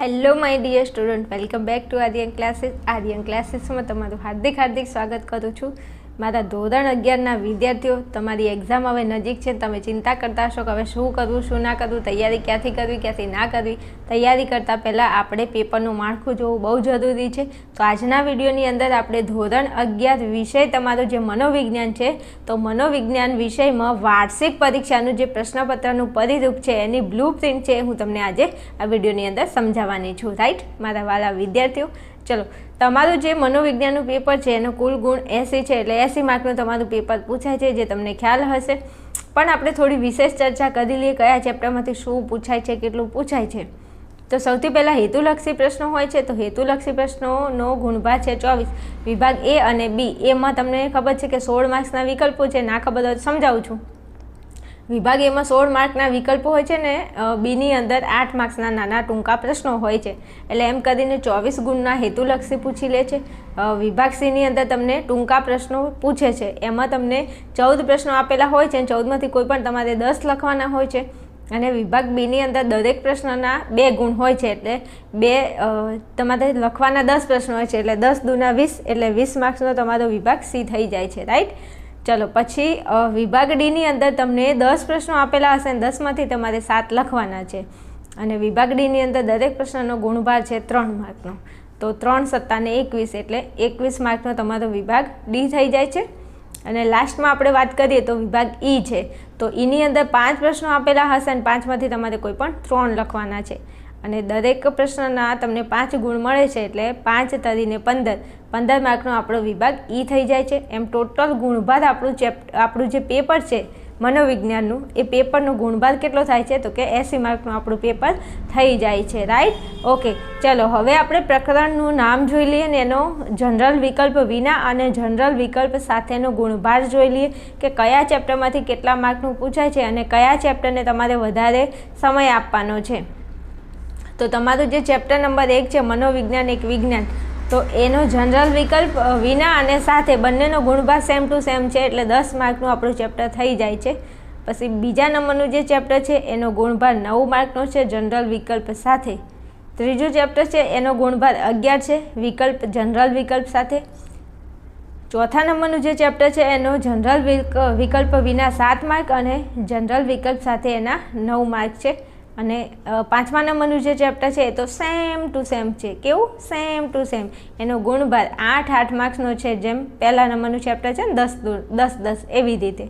Hello my dear student welcome back to Aryan classes Aryan ક્લાસીસમાં તમારું હાર્દિક હાર્દિક સ્વાગત કરું છું. મારા ધોરણ અગિયારના વિદ્યાર્થીઓ, તમારી એક્ઝામ હવે નજીક છે, તમે ચિંતા કરતા હશો કે હવે શું કરવું શું ના કરવું તૈયારી ક્યાંથી કરવી, ક્યાંથી ના કરવી? તૈયારી કરતાં પહેલાં આપણે પેપરનું માળખું જોવું બહુ જરૂરી છે. તો આજના વિડીયોની અંદર આપણે ધોરણ અગિયાર વિષય તમારો જે મનોવિજ્ઞાન છે, તો મનોવિજ્ઞાન વિષયમાં વાર્ષિક પરીક્ષાનું જે પ્રશ્નપત્રનું પરિરૂપ છે, એની બ્લુ પ્રિન્ટ છે હું તમને આજે આ વિડીયોની અંદર સમજાવવાની છું. રાઈટ મારા વાલા વિદ્યાર્થીઓ ચલો, તમારું જે મનોવિજ્ઞાનનું પેપર છે, એનો કુલ ગુણ એંસી છે, એટલે એંસી માર્કનું તમારું પેપર પૂછાય છે, જે તમને ખ્યાલ હશે. પણ આપણે થોડી વિશેષ ચર્ચા કરી લઈએ, કયા ચેપ્ટરમાંથી શું પૂછાય છે, કેટલું પૂછાય છે. તો સૌથી પહેલાં હેતુલક્ષી પ્રશ્નો હોય છે, તો હેતુલક્ષી પ્રશ્નોનો ગુણભાર છે ચોવીસ. વિભાગ એ અને બી, એમાં તમને ખબર છે કે સોળ માર્ક્સના વિકલ્પો છે, ના ખબર હોય સમજાવું છું. વિભાગ એમાં સોળ માર્કના વિકલ્પો હોય છે ને બીની અંદર આઠ માર્ક્સના નાના ટૂંકા પ્રશ્નો હોય છે. એટલે એમ કરીને ચોવીસ ગુણના હેતુલક્ષી પૂછી લે છે. વિભાગ સીની અંદર તમને ટૂંકા પ્રશ્નો પૂછે છે. એમાં તમને ચૌદ પ્રશ્નો આપેલા હોય છે ચૌદમાંથી કોઈ પણ તમારે દસ લખવાના હોય છે. અને વિભાગ બીની અંદર દરેક પ્રશ્નના બે ગુણ હોય છે. એટલે બે તમારે લખવાના દસ પ્રશ્નો હોય છે. એટલે દસ દુના વીસ, એટલે વીસ માર્ક્સનો તમારો વિભાગ સી થઈ જાય છે. રાઈટ? ચલો, પછી વિભાગ ડીની અંદર તમને દસ પ્રશ્નો આપેલા હશે અને દસમાંથી તમારે સાત લખવાના છે. અને વિભાગ ડીની અંદર દરેક પ્રશ્નનો ગુણભાર છે ત્રણ માર્કનો. તો ત્રણ સત્તાને એકવીસ, એટલે એકવીસ માર્કનો તમારો વિભાગ ડી થઈ જાય છે. અને લાસ્ટમાં આપણે વાત કરીએ તો વિભાગ ઈ છે. તો ઈની અંદર પાંચ પ્રશ્નો આપેલા હશે અને પાંચમાંથી તમારે કોઈ પણ ત્રણ લખવાના છે. અને દરેક પ્રશ્નના તમને પાંચ ગુણ મળે છે એટલે પાંચ તરીને પંદર. પંદર માર્કનો આપણો વિભાગ ઈ થઈ જાય છે. એમ ટોટલ ગુણભાર આપણું ચેપ, આપણું જે પેપર છે, મનોવિજ્ઞાનનું, એ પેપરનો ગુણભાર કેટલો થાય છે? તો કે એંસી માર્કનું આપણું પેપર થઈ જાય છે. રાઈટ? ઓકે, ચલો, હવે આપણે પ્રકરણનું નામ જોઈ લઈએ ને એનો જનરલ વિકલ્પ વિના અને જનરલ વિકલ્પ સાથેનો ગુણભાર જોઈ લઈએ કે કયા ચેપ્ટરમાંથી કેટલા માર્કનું પૂછાય છે અને કયા ચેપ્ટરને તમારે વધારે સમય આપવાનો છે. તો તમારું જે ચેપ્ટર નંબર એક છે, મનોવિજ્ઞાન, એક વિજ્ઞાન, તો એનો જનરલ વિકલ્પ વિના અને સાથે બંનેનો ગુણભાર સેમ ટુ સેમ છે, એટલે દસ માર્કનું આપણું ચેપ્ટર થઈ જાય છે. પછી બીજા નંબરનું જે ચેપ્ટર છે, એનો ગુણભાર નવ માર્કનો છે જનરલ વિકલ્પ સાથે. ત્રીજું ચેપ્ટર છે, એનો ગુણભાર અગિયાર છે, વિકલ્પ જનરલ વિકલ્પ સાથે. ચોથા નંબરનું જે ચેપ્ટર છે, એનો જનરલ વિકલ્પ વિના સાત માર્ક અને જનરલ વિકલ્પ સાથે એના નવ માર્ક છે. અને પાંચમા નંબરનું જે ચેપ્ટર છે એ તો સેમ ટુ સેમ છે. કેવું? સેમ ટુ સેમ એનો ગુણભાર આઠ આઠ માર્ક્સનો છે જેમ પહેલા નંબરનું ચેપ્ટર છે ને, દસ દસ દસ, એવી રીતે.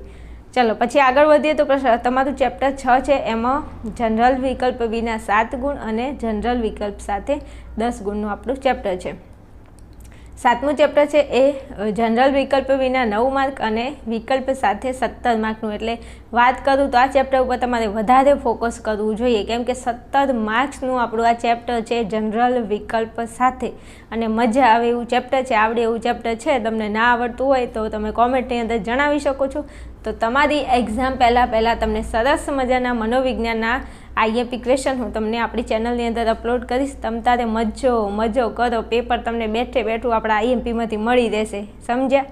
ચલો, પછી આગળ વધીએ તો તમારું ચેપ્ટર છ છે એમાં જનરલ વિકલ્પ વિના સાત ગુણ અને જનરલ વિકલ્પ સાથે દસ ગુણનું આપણું ચેપ્ટર છે. સાતમું ચેપ્ટર છે એ જનરલ વિકલ્પ વિના નવ માર્ક અને વિકલ્પ સાથે સત્તર માર્કનું એટલે વાત કરું તો આ ચેપ્ટર ઉપર તમારે વધારે ફોકસ કરવું જોઈએ. કેમ કે સત્તર માર્ક્સનું આપણું આ ચેપ્ટર છે જનરલ વિકલ્પ સાથે. અને મજા આવે એવું ચેપ્ટર છે, આવડે એવું ચેપ્ટર છે. તમને ના આવડતું હોય તો તમે કોમેન્ટની અંદર જણાવી શકો છો. તો તમારી એક્ઝામ પહેલાં પહેલાં તમને સરસ મજાના મનોવિજ્ઞાનના આઈએપી ક્વેશ્ચન હું તમને આપણી ચેનલની અંદર અપલોડ કરીશ. તમ તારે મજો મજો કરો. પેપર તમને બેઠે બેઠું આપણા આઈએમપીમાંથી મળી રહેશે. સમજ્યા?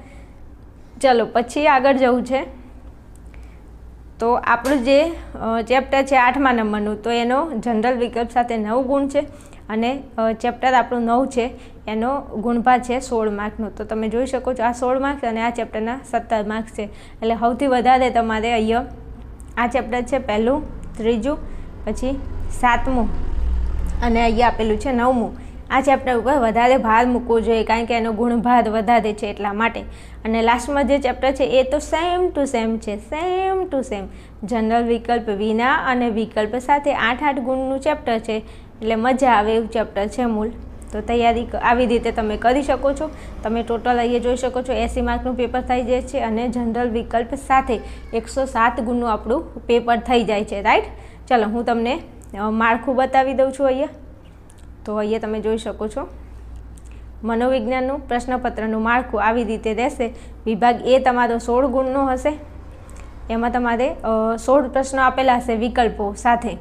ચલો, પછી આગળ જવું છે. તો આપણું જે ચેપ્ટર છે આઠમા નંબરનું, તો એનો જનરલ વિકલ્પ સાથે નવ ગુણ છે અને ચેપ્ટર આપણું નવ છે, એનો ગુણભાર છે સોળ માર્કનો. તો તમે જોઈ શકો છો આ સોળ માર્ક્સ અને આ ચેપ્ટરના સત્તર માર્ક્સ છે. એટલે સૌથી વધારે તમારે અહીંયા આ ચેપ્ટર છે પહેલું, ત્રીજું પછી સાતમું. અને અહીંયા આપેલું છે નવમું. આ ચેપ્ટર ઉપર વધારે ભાર મૂકવો જોઈએ, કારણ કે એનો ગુણભાર વધારે છે એટલા માટે. અને લાસ્ટમાં જે ચેપ્ટર છે, એ તો સેમ ટુ સેમ છે સેમ ટુ સેમ જનરલ વિકલ્પ વિના અને વિકલ્પ સાથે આઠ આઠ ગુણનું ચેપ્ટર છે. એટલે મજા આવે એવું ચેપ્ટર છે મૂળ. તો તૈયારી આવી રીતે તમે કરી શકો છો. તમે ટોટલ અહીંયા જોઈ શકો છો, એસી માર્કનું પેપર થઈ જાય છે અને જનરલ વિકલ્પ સાથે એકસો સાત ગુણનું આપણું પેપર થઈ જાય છે, રાઈટ? ચલો, હું તમને માળખું બતાવી દઉં છું અહીંયા. તો અહીંયા તમે જોઈ શકો છો. મનોવિજ્ઞાનનું પ્રશ્નપત્રનું માળખું આવી રીતે રહેશે. વિભાગ એ તમારો સોળ ગુણનો હશે. એમાં તમારે સોળ પ્રશ્નો આપેલા હશે વિકલ્પો સાથે.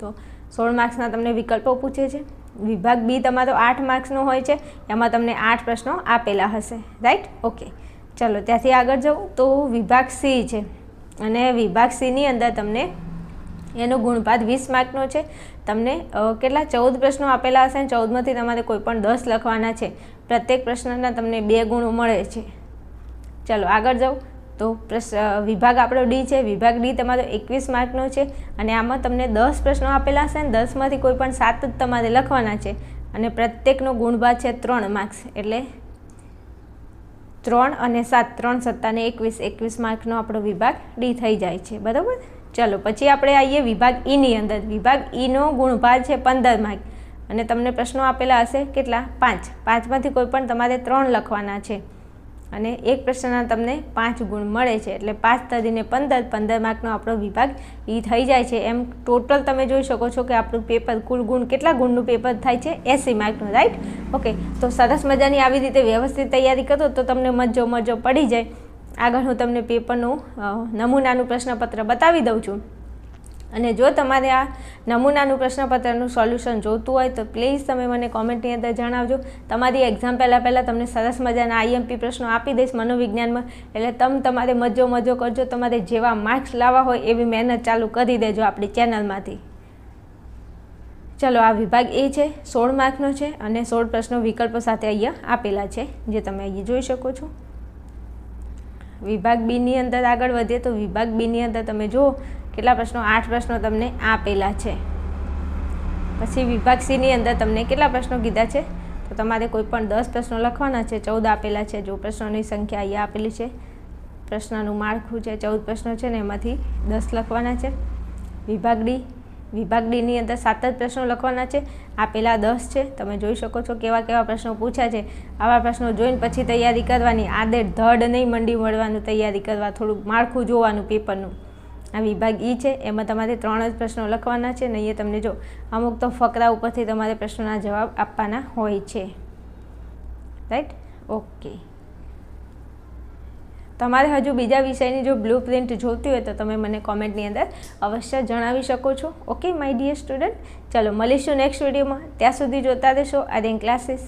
તો સોળ માર્ક્સના તમને વિકલ્પો પૂછે છે. વિભાગ બી તમારો આઠ માર્ક્સનો હોય છે, એમાં તમને આઠ પ્રશ્નો આપેલા હશે. રાઈટ ઓકે ચલો, ત્યાંથી આગળ જવું. તો વિભાગ સી છે. અને વિભાગ સીની અંદર તમને એનો ગુણપાત વીસ માર્કનો છે. તમને કેટલા? ચૌદ પ્રશ્નો આપેલા હશે અને ચૌદમાંથી તમારે કોઈ પણ દસ લખવાના છે. પ્રત્યેક પ્રશ્નના તમને બે ગુણો મળે છે. ચાલો, આગળ જાઉં તો વિભાગ આપણો ડી છે. વિભાગ ડી તમારો એકવીસ માર્કનો છે અને આમાં તમને દસ પ્રશ્નો આપેલા હશે ને દસમાંથી કોઈ પણ સાત જ તમારે લખવાના છે. અને પ્રત્યેકનો ગુણભાગ છે ત્રણ માર્ક્સ. એટલે ત્રણ અને સાત, ત્રણ સત્તાને એકવીસ એકવીસ માર્કનો આપણો વિભાગ ડી થઈ જાય છે. બરાબર? ચલો, પછી આપણે આવીએ વિભાગ ઈની અંદર. વિભાગ ઈનો ગુણભાર છે પંદર માર્ક. અને તમને પ્રશ્નો આપેલા હશે કેટલા? પાંચ. પાંચમાંથી કોઈ પણ તમારે ત્રણ લખવાના છે. અને એક પ્રશ્નના તમને પાંચ ગુણ મળે છે. એટલે પાંચ તદીને પંદર પંદર માર્કનો આપણો વિભાગ એ થઈ જાય છે. એમ ટોટલ તમે જોઈ શકો છો કે આપણું પેપર, કુલ ગુણ કેટલા ગુણનું પેપર થાય છે? એસી માર્કનું, રાઈટ? ઓકે, તો સરસ મજાની આવી રીતે વ્યવસ્થિત તૈયારી કરો તો તમને મજો મજો પડી જાય. આગળ હું તમને પેપરનું નમૂનાનું પ્રશ્નપત્ર બતાવી દઉં છું. અને જો તમારે આ નમૂનાનું પ્રશ્નપત્રનું સોલ્યુશન જોતું હોય તો પ્લીઝ તમે મને કોમેન્ટની અંદર જણાવજો. તમારી એક્ઝામ પહેલાં પહેલાં તમને સરસ મજાના આઈએમપી પ્રશ્નો આપી દઈશ મનોવિજ્ઞાનમાં. એટલે તમે તમારે મજો મજો કરજો. તમારે જેવા માર્ક્સ લાવવા હોય એવી મહેનત ચાલુ કરી દેજો આપણી ચેનલમાંથી. ચલો, આ વિભાગ એ છે, સોળ માર્કનો છે અને સોળ પ્રશ્નો વિકલ્પો સાથે અહીંયા આપેલા છે, જે તમે અહીંયા જોઈ શકો છો. વિભાગ બીની અંદર આગળ વધીએ તો વિભાગ બીની અંદર તમે જુઓ કેટલા પ્રશ્નો? આઠ પ્રશ્નો તમને આપેલા છે. પછી વિભાગ સીની અંદર તમને કેટલા પ્રશ્નો કીધા છે? તો તમારે કોઈ પણ દસ પ્રશ્નો લખવાના છે, ચૌદ આપેલા છે. જો પ્રશ્નોની સંખ્યા અહીંયા આપેલી છે, પ્રશ્નનું માળખું છે, ચૌદ પ્રશ્નો છે ને એમાંથી દસ લખવાના છે. વિભાગ ડી. વિભાગ ડીની અંદર સાત જ પ્રશ્નો લખવાના છે. આપેલા દસ છે. તમે જોઈ શકો છો કેવા કેવા પ્રશ્નો પૂછ્યા છે. આવા પ્રશ્નો જોઈને પછી તૈયારી કરવાની. આદે ધડ નહીં મંડી મળવાનું તૈયારી કરવા. થોડુંક માળખું જોવાનું પેપરનું. આ વિભાગ ઈ છે, એમાં તમારે ત્રણ જ પ્રશ્નો લખવાના છે, ને એ તમને જો અમુક તો ફકરા ઉપરથી તમારે પ્રશ્નોના જવાબ આપવાના હોય છે. રાઈટ ઓકે તમારે હજુ બીજા વિષયની જો બ્લુ પ્રિન્ટ જોતી હોય તો તમે મને કોમેન્ટની અંદર અવશ્ય જણાવી શકો છો. ઓકે માય ડિયર સ્ટુડન્ટ ચલો, મળીશું નેક્સ્ટ વિડીયોમાં ત્યાં સુધી જોતા રહેશો. આર્યન ક્લાસીસ